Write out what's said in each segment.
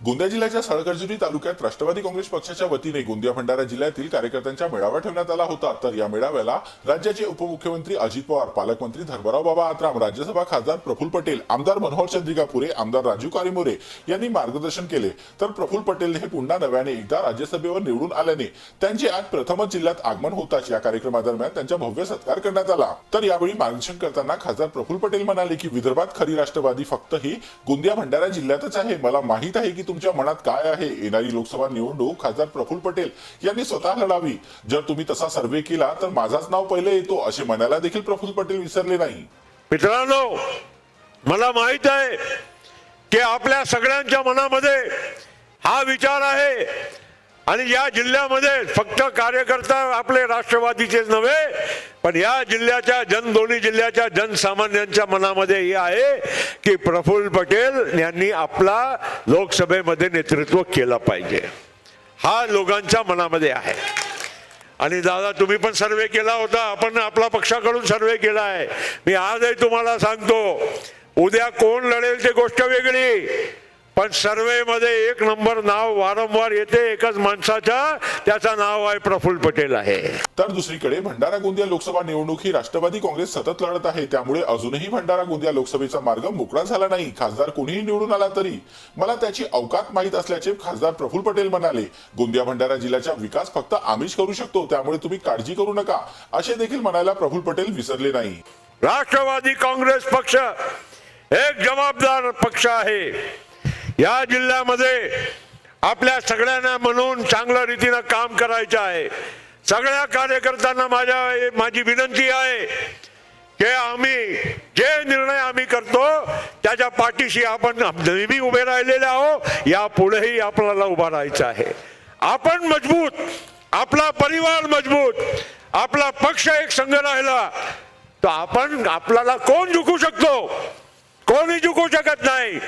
गोंदिया जिल्ह्याच्या सळकर्जुरी तालुक्यात राष्ट्रवादी काँग्रेस पक्षाच्या वतीने गोंदिया भंडारा जिल्ह्यातील कार्यकर्त्यांचा मेळावा ठेवण्यात आला होता. तर या मेळाव्याला राज्याचे उपमुख्यमंत्री अजित पवार पालकमंत्री धर्मराव बाबा आत्राम राज्यसभा खासदार प्रफुल पटेल आमदार मनोहर चंद्रिका पुरे आमदार राजू कारिमोरे यांनी मार्गदर्शन केले. तर प्रफुल पटेल हे पुन्हा नव्याने एकदा राज्यसभेवर निवडून आल्याने त्यांचे आज प्रथमच जिल्ह्यात आगमन होताच या कार्यक्रमादरम्यान त्यांचा भव्य सत्कार करण्यात आला. तर यावेळी मार्गदर्शन करताना खासदार प्रफुल पटेल म्हणाले की विदर्भात खरी राष्ट्रवादी फक्त ही गोंदिया भंडारा जिल्ह्यातच आहे. मला माहीत आहे की तुमच्या मनात काय आहे? येणारी लोकसभा निवडणूक खासदार प्रफुल्ल पटेल यांनी स्वतः लढावी. जर तुम्ही तसा सर्वे केला तर माझाच नाव पहिले येतो असे म्हणायला देखील प्रफुल्ल पटेल विसरले नाही. मित्रांनो मला माहीत आहे की आपल्या सगळ्यांच्या मनामध्ये हा विचार आहे. आणि या जिल्ह्यामध्ये फक्त कार्यकर्ता आपले राष्ट्रवादीचेच नव्हे पण या जिल्ह्याच्या जन दोन्ही जिल्ह्याच्या जनसामान्यांच्या मनामध्ये हे आहे की प्रफुल्ल पटेल यांनी आपला लोकसभेमध्ये नेतृत्व केलं पाहिजे. हा लोकांच्या मनामध्ये आहे. आणि दादा तुम्ही पण सर्वे केला होता. आपण आपला पक्षाकडून सर्वे केला आहे. मी आजही तुम्हाला सांगतो उद्या कोण लढेल ते गोष्ट वेगळी. पण सर्वे मध्ये एक नंबर नाव वारंवार येते एकच माणसाच्या त्याचं नाव आहे प्रफुल्ल पटेल आहे. तर दुसरीकडे भंडारा गोंदिया लोकसभा निवडणूक ही राष्ट्रवादी काँग्रेस सतत लढत आहे त्यामुळे अजूनही भंडारा गोंदिया लोकसभेचा मार्ग मोकळा झाला नाही. खासदार कोणीही निवडून आला तरी मला त्याची अवकात माहीत असल्याचे खासदार प्रफुल्ल पटेल म्हणाले गोंदिया भंडारा जिल्ह्याचा विकास फक्त आम्हीच करू शकतो त्यामुळे तुम्ही काळजी करू नका असे देखील म्हणायला प्रफुल्ल पटेल विसरले नाही. राष्ट्रवादी काँग्रेस पक्ष एक जबाबदार पक्ष आहे. या जिल्ह्यामध्ये आपल्या सगळ्यांना म्हणून चांगल्या रीतीनं काम करायचं आहे. सगळ्या कार्यकर्त्यांना माझ्या माझी विनंती आहे की आम्ही जे निर्णय आम्ही करतो त्याच्या पाठीशी आपण नेहमी उभे राहिलेले आहो यापुढेही आपल्याला उभा राहायचं आहे. आपण मजबूत आपला परिवार मजबूत आपला पक्ष एक संघ राहिला तर आपण आपल्याला कोण झुकू शकतो? कोणी झुकू शकत नाही?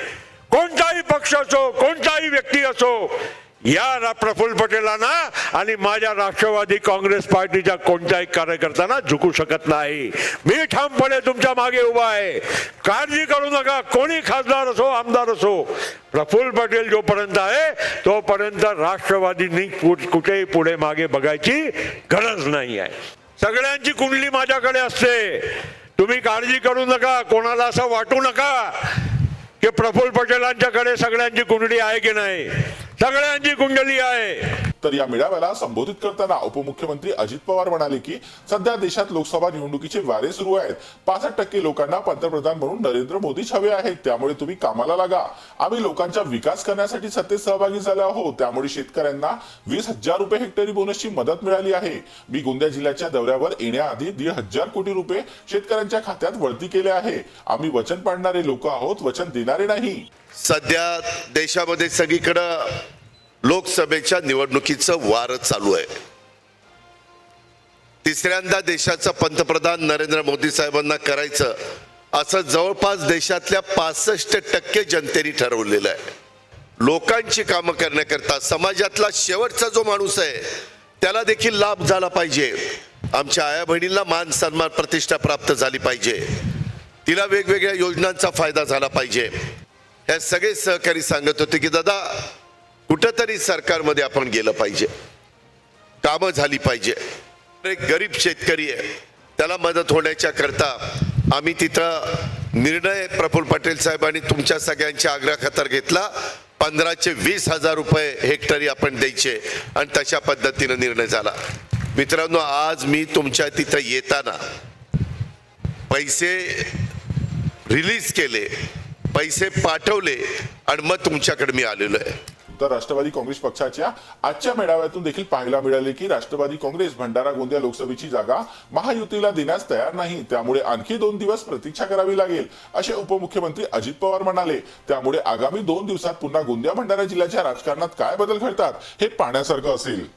कोणताही पक्ष असो कोणताही व्यक्ती असो या प्रफुल्ल पटेलांना आणि माझ्या राष्ट्रवादी काँग्रेस पार्टीच्या कोणत्याही कार्यकर्त्यांना झुकू शकत नाही. मी ठामपणे तुमच्या मागे उभा आहे. काळजी करू नका. कोणी खासदार असो आमदार असो प्रफुल्ल पटेल जोपर्यंत आहे तोपर्यंत राष्ट्रवादींनी कुठेही पुढे मागे बघायची गरज नाही आहे. सगळ्यांची कुंडली माझ्याकडे असते. तुम्ही काळजी करू नका. कोणाला असं वाटू नका. की प्रफुल्ल पटेलांच्याकडे सगळ्यांची कुंडली आहे की नाही? सगळ्यांची कुंडली आहे. तर या मेळाव्याला संबोधित करताना उपमुख्यमंत्री अजित पवार म्हणाले की सध्या देशात लोकसभा निवडणुकीचे वारे सुरू आहेत. पासष्ट टक्के लोकांना पंतप्रधान म्हणून नरेंद्र मोदीच हवे आहेत. त्यामुळे तुम्ही कामाला लागा. आम्ही लोकांचा विकास करण्यासाठी सत्तेत सहभागी झालो आहोत. त्यामुळे शेतकऱ्यांना वीस हजार रुपये हेक्टरी बोनसची मदत मिळाली आहे. मी गोंदिया जिल्ह्याच्या दौऱ्यावर येण्याआधी दीड हजार कोटी रुपये शेतकऱ्यांच्या खात्यात वळती केले आहे. आम्ही वचन पाडणारे लोक आहोत. वचन देणारे नाही. सध्या देशामध्ये सगळीकडं लोकसभेच्या निवडणुकीचं वार चालू आहे. तिसऱ्यांदा देशाचं पंतप्रधान नरेंद्र मोदी साहेबांना करायचं असं जवळपास देशातल्या पासष्ट टक्के जनतेने ठरवलेलं आहे. लोकांची कामं करण्याकरता समाजातला शेवटचा जो माणूस आहे त्याला देखील लाभ झाला पाहिजे. आमच्या आया बहिणींना मान सन्मान प्रतिष्ठा प्राप्त झाली पाहिजे. तिला वेगवेगळ्या योजनांचा फायदा झाला पाहिजे. हे सगळे सहकारी सांगत होते की दादा कुठंतरी सरकारमध्ये आपण गेलं पाहिजे. कामं झाली पाहिजे. एक गरीब शेतकरी आहे. त्याला मदत होण्याच्या करता आम्ही तिथं निर्णय प्रफुल्ल पटेल साहेबांनी तुमच्या सगळ्यांच्या आग्रह खातर घेतला. पंधराचे वीस हजार रुपये हेक्टरी आपण द्यायचे आणि तशा पद्धतीनं निर्णय झाला. मित्रांनो आज मी तुमच्या तिथं येताना पैसे रिलीज केले पैसे पाठवले आणि मग तुमच्याकडे मी आलेलो आहे. तर राष्ट्रवादी काँग्रेस पक्षाच्या आजच्या मेळाव्यातून देखील पाहायला मिळाले की राष्ट्रवादी काँग्रेस भंडारा गोंदिया लोकसभेची जागा महायुतीला देण्यास तयार नाही. त्यामुळे आणखी दोन दिवस प्रतीक्षा करावी लागेल असे उपमुख्यमंत्री अजित पवार म्हणाले. त्यामुळे आगामी दोन दिवसात पुन्हा गोंदिया भंडारा जिल्ह्याच्या राजकारणात काय बदल घडतात हे पाहण्यासारखं असेल.